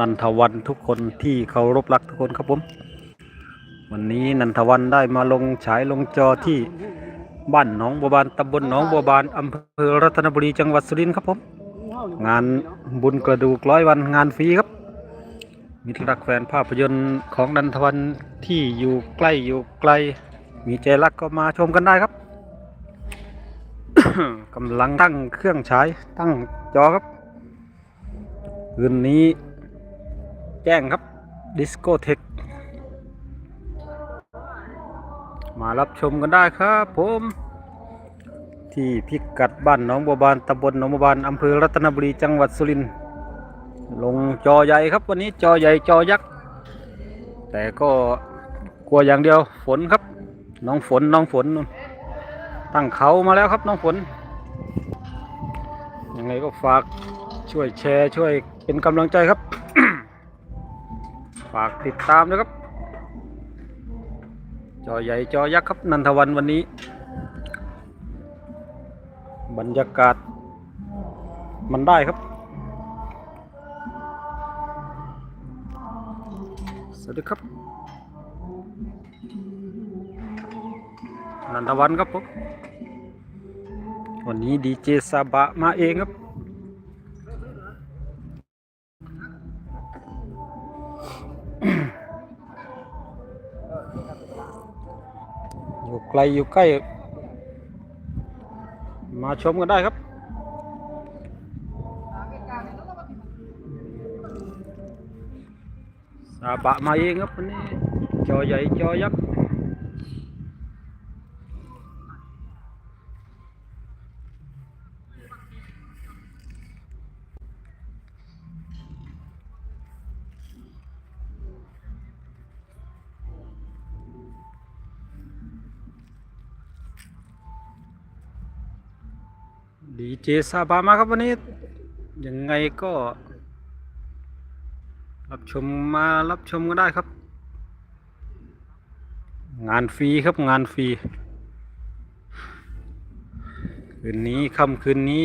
นันทวันทุกคนที่เคารพรักทุกคนครับผม วันนี้นันทวันได้มาลงฉายลงจอที่บ้านหนองบัวบานตำบลหนองบัวบานอำเภอรัตนบุรีจังหวัดสุรินทร์ครับผม งานบุญกระดูกร้อยวันงานฟรีครับมิตรรักแฟนภาพยนตร์ของนันทวันที่อยู่ใกล้อยู่ไกล มีใจรักก็มาชมกันได้ครับกำลังตั้งเครื่องฉายตั้งจอครับคืนนี้ แจ้งครับดิสโกเทคมารับชมกันได้ครับผม ที่พิกัดบ้านหนองบัวบานตำบลหนองบัวบานอำเภอรัตนบุรีจังหวัดสุรินทร์ลงจอใหญ่ครับวันนี้จอใหญ่จอยักษ์แต่ก็กลัวอย่างเดียวฝนครับ น้องฝนน้องฝนนู่นตั้งเขามาแล้วครับน้องฝนยังไงก็ฝากช่วยแชร์ช่วยเป็นกำลังใจครับ ฝากติดตามนะครับ จอใหญ่จอยักษ์ครับนันทวันวันนี้ บรรยากาศ มันได้ครับ สวัสดีครับ นันทวันครับผมวันนี้ดีเจซาบะมาเองครับ ลอยู่ใกล้ มาชมกันได้ครับ สาบะมาเองครับวันนี้จอใหญ่จอยักษ์ ดีเจซาบามาครับวันนี้ ยังไงก็ รับชมมารับชมกันได้ครับ งานฟรีครับงานฟรี คืนนี้ค่ำคืนนี้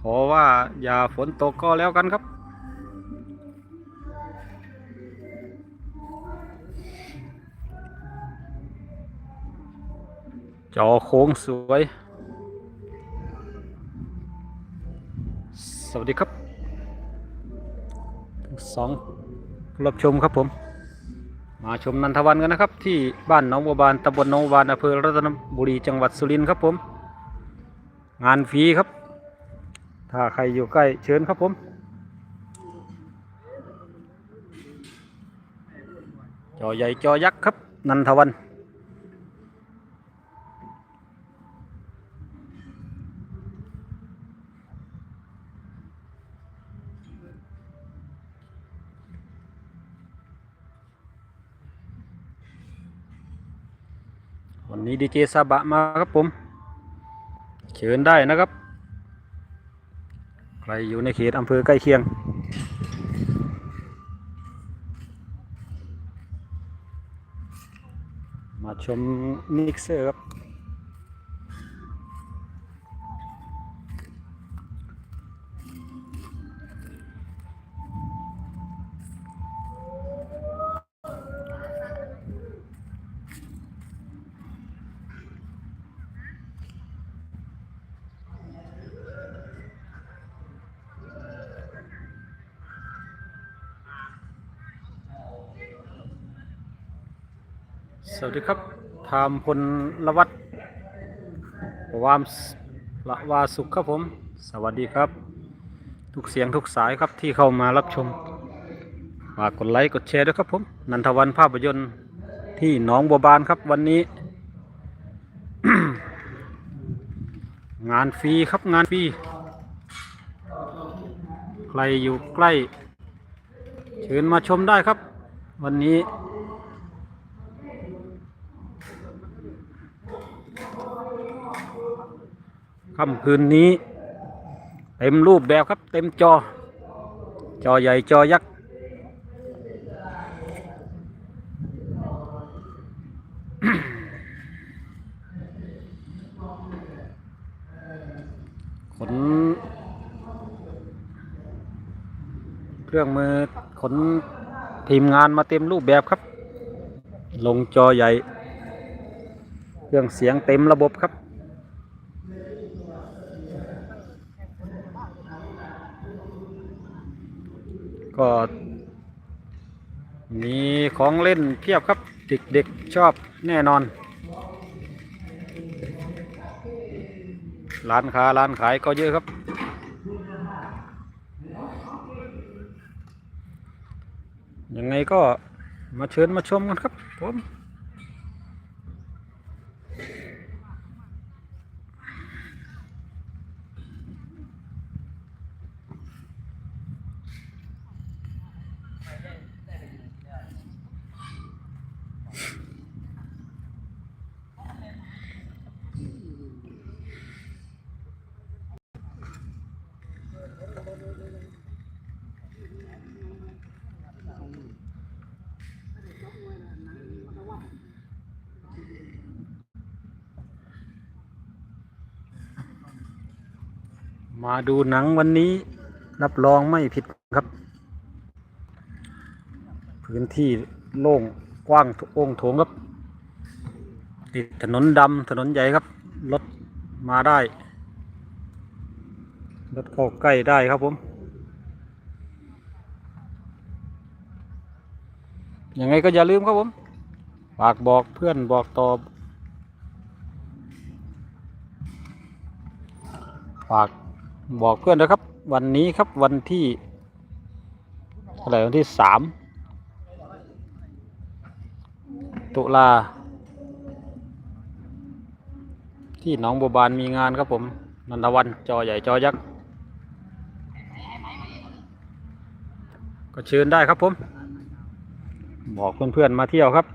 ขอว่าอย่าฝนตกก็แล้วกันครับจอโค้งสวย วัสดีครับสองรับชมครับผม มาชมนันทวันกันนะครับ ที่บ้านหนองบัวบานตำบลหนองบัวบานอำเภอรัตนบุรีจังหวัดสุรินทร์ครับผม งานฟรีครับ ถ้าใครอยู่ใกล้เชิญครับผมจอใหญ่จอยักษ์ครับ นันทวัน วันนี้ดีเจซาบะมาครับผม เชิญได้นะครับ ใครอยู่ในเขตอำเภอใกล้เคียง มาชมมิกเซอร์ครับ สวัสดีครับทามพลละวัดวามละวาสุขครับผม สวัสดีครับ ทุกเสียงทุกสายครับที่เข้ามารับชมฝากกดไลค์กดแชร์ด้วยครับผม นันทวันภาพยนตร์ที่หนองบัวบานครับวันนี้ งานฟรีครับงานฟรีใครอยู่ใกล้ เชิญมาชมได้ครับ วันนี้ ค่ำคืนนี้ เต็มรูปแบบครับ เต็มจอ จอใหญ่จอยักษ์ขน เครื่องมือขนทีมงานมาเต็มรูปแบบครับ ลงจอใหญ่ เครื่องเสียงเต็มระบบครับ ก็มีของเล่นเพียบครับเด็กๆชอบแน่นอน ร้านค้าร้านขายก็เยอะครับ ยังไงก็มาเชิญมาชมกันครับผม มาดูหนังวันนี้ รับรองไม่ผิดครับ พื้นที่โล่งกว้างโอ่งโถงครับ ติดถนนดำถนนใหญ่ครับ รถมาได้ รถเข้าใกล้ได้ครับผม ยังไงก็อย่าลืมครับผมฝากบอกเพื่อนบอกต่อฝาก บอกเพื่อนนะครับ วันนี้ครับวันที่เท่าไหร่วันที่สามตุลา ที่หนองบัวบานมีงานครับผมนันทวันจอใหญ่จอยักษ์ก็เชิญได้ครับผม บอกเพื่อนๆมาเที่ยวครับ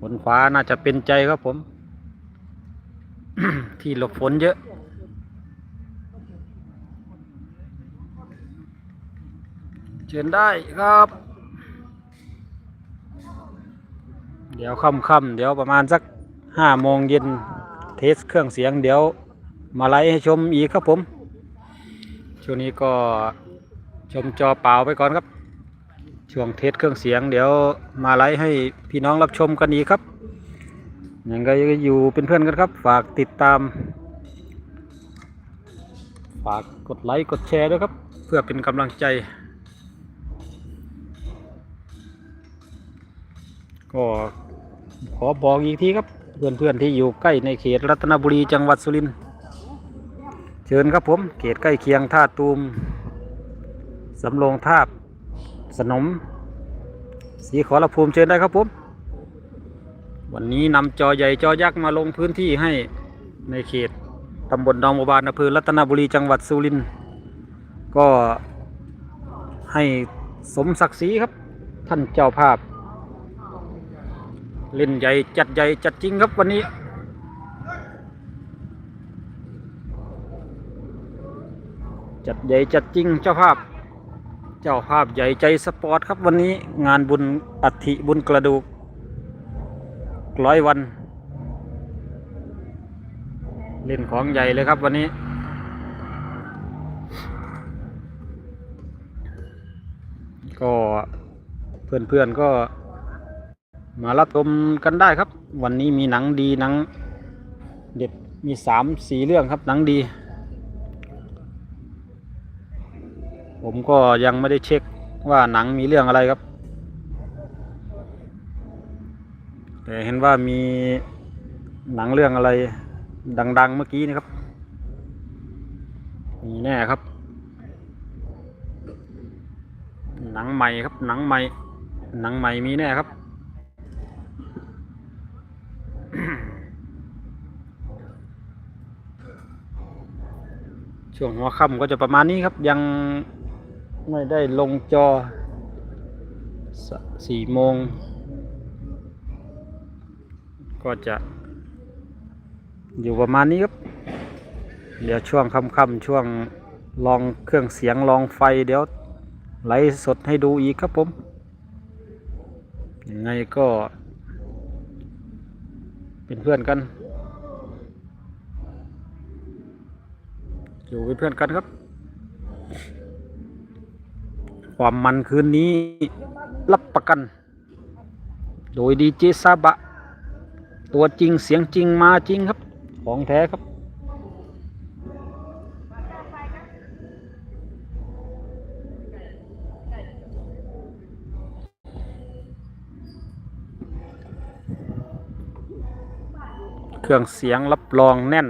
ฝนฟ้าน่าจะเป็นใจครับผม ที่หลบฝนเยอะ เชิญได้ครับ เดี๋ยวค่ำๆเดี๋ยวประมาณสักห้าโมงเย็นเทสเครื่องเสียงเดี๋ยวมาไลฟ์ให้ชมอีกครับผมช่วงนี้ก็ชมจอเปล่าไปก่อนครับ ช่วงเทสเครื่องเสียง เดี๋ยวมาไลฟ์ให้พี่น้องรับชมกันอีกครับยังไงก็อยู่เป็นเพื่อนกันครับ ฝากติดตาม ฝากกดไลค์กดแชร์ด้วยครับ เพื่อเป็นกำลังใจ ก็ขอบอกอีกทีครับ เพื่อนๆที่อยู่ใกล้ในเขตรัตนบุรีจังหวัดสุรินทร์เชิญครับผมเขตใกล้เคียงท่าตูมสำโรงทาบสนมสีขอรภูมิเชิญได้ครับผมวันนี้นำจอใหญ่จอยักษ์มาลงพื้นที่ให้ในเขตตำบลดองบัวบานอำเภอรัตนบุรีจังหวัดสุรินทร์ก็ให้สมศักดิ์ศรีครับ ท่านเจ้าภาพ เล่นใหญ่จัดใหญ่จัดจริงครับวันนี้ จัดใหญ่จัดจริงเจ้าภาพ เจ้าภาพใหญ่ใจสปอร์ตครับวันนี้งานบุญอัฐิบุญกระดูกร้อยวัน เล่นของใหญ่เลยครับวันนี้ก็เพื่อนๆก็ มารับชมกันได้ครับ วันนี้มีหนังดีหนัง เด็ดมีสามสี่เรื่องครับหนังดี ผมก็ยังไม่ได้เช็คว่าหนังมีเรื่องอะไรครับ แต่เห็นว่ามีหนังเรื่องอะไรดัง ๆ เมื่อกี้นี่ครับ มีแน่ครับ หนังใหม่ครับหนังใหม่หนังใหม่มีแน่ครับ ช่วงหัวค่ำก็จะประมาณนี้ครับ ยังไม่ได้ลงจอสสี่โมง ก็จะอยู่ประมาณนี้ครับ เดี๋ยวช่วงค่ำๆช่วงลองเครื่องเสียงลองไฟเดี๋ยวไลฟ์สดให้ดูอีกครับผม ยังไงก็ เป็นเพื่อนกัน อยู่เป็นเพื่อนกันครับ ความมันคืนนี้รับประกัน โดยดีเจซาบะ ตัวจริงเสียงจริงมาจริงครับ ของแท้ครับเครื่องเสียงรับรองแน่น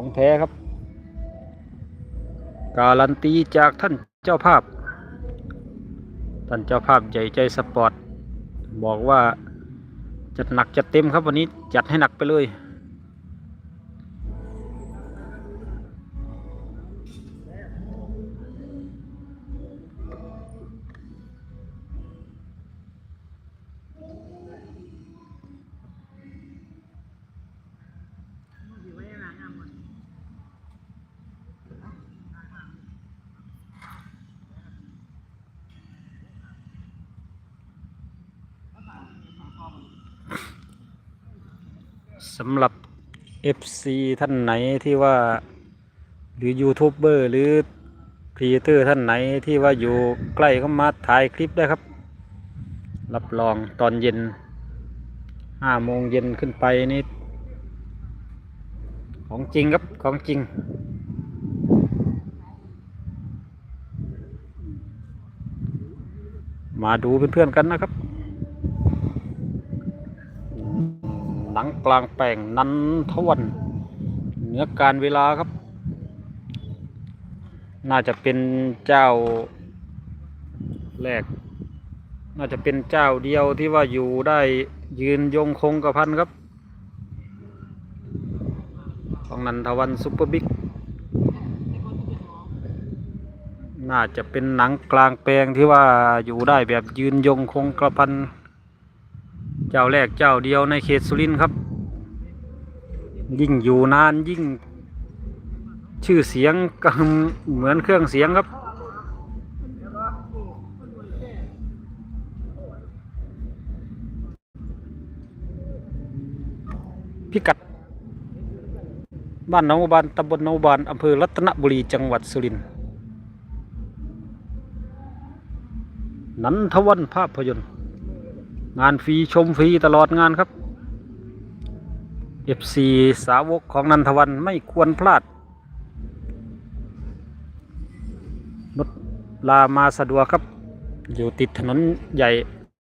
ของแท้ครับ การันตีจากท่านเจ้าภาพ ท่านเจ้าภาพใหญ่ใจสปอร์ต บอกว่าจัดหนักจัดเต็มครับวันนี้จัดให้หนักไปเลย สำหรับ FC ท่านไหนที่ว่า หรือยูทูบเบอร์หรือครีเอเตอร์ท่านไหนที่ว่าอยู่ใกล้เข้ามาถ่ายคลิปได้ครับ รับรองตอนเย็นห้าโมงเย็นขึ้นไปนี่ของจริงครับของจริง มาดูเพื่อนๆกันนะครับ นังกลางแปลงนันทวันเนื้อการเวลาครับ น่าจะเป็นเจ้าแรก น่าจะเป็นเจ้าเดียวที่ว่าอยู่ได้ยืนยงคงกระพันครับ ของนันทวันซุปเปอร์บิ๊กน่าจะเป็นหนังกลางแปลงที่ว่าอยู่ได้แบบยืนยงคงกระพัน เจ้าแรกเจ้าเดียวในเขตสุรินทร์ครับ ยิ่งอยู่นานยิ่ง ชื่อเสียงก็เหมือนเครื่องเสียงครับ พิกัด บ้านนองบัวบานตำบลนองบัวบานอำเภอรัตนบุรีจังหวัดสุรินทร์นันทวันภาพยนตร์ งานฟรีชมฟรีตลอดงานครับ FC สาวกของนันทวันไม่ควรพลาดรถลามาสะดวกครับ อยู่ติดถนนใหญ่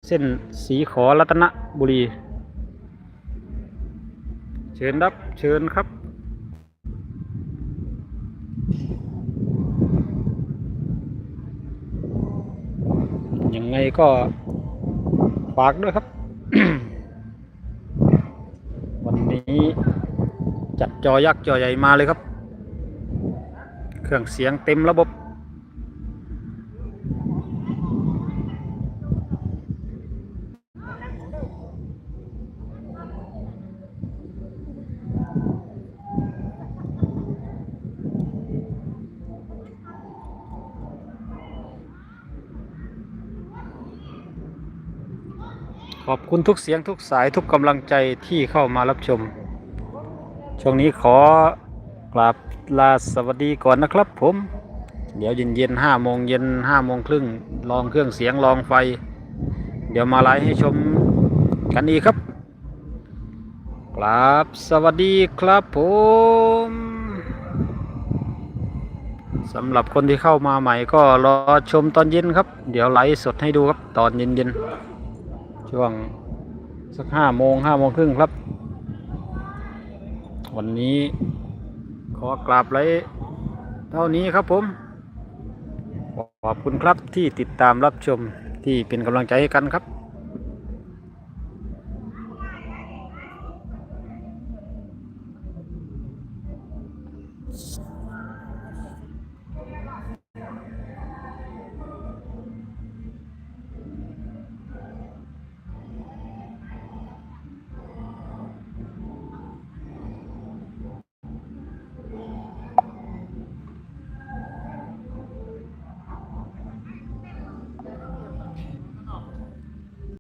เส้นสีขอรัตนบุรี เชิญรับเชิญครับยังไงก็ ฝากด้วยครับ วันนี้จัดจอยักษ์จอใหญ่มาเลยครับ เครื่องเสียงเต็มระบบ ขอบคุณทุกเสียงทุกสายทุกกำลังใจที่เข้ามารับชม ช่วงนี้ขอกราบลาสวัสดีก่อนนะครับผม เดี๋ยวเย็นเย็นห้าโมงเย็นห้าโมงครึ่งลองเครื่องเสียงลองไฟ เดี๋ยวมาไลฟ์ให้ชมกันอีกครับกราบสวัสดีครับผมสำหรับคนที่เข้ามาใหม่ก็รอชมตอนเย็นครับ เดี๋ยวไลฟ์สดให้ดูครับตอนเย็นเย็นๆ ช่วงสักห้าโมงห้าโมงครึ่งครับ วันนี้ขอกราบไลเท่านี้ครับผม ขอบคุณครับที่ติดตามรับชมที่เป็นกำลังใจให้กันครับ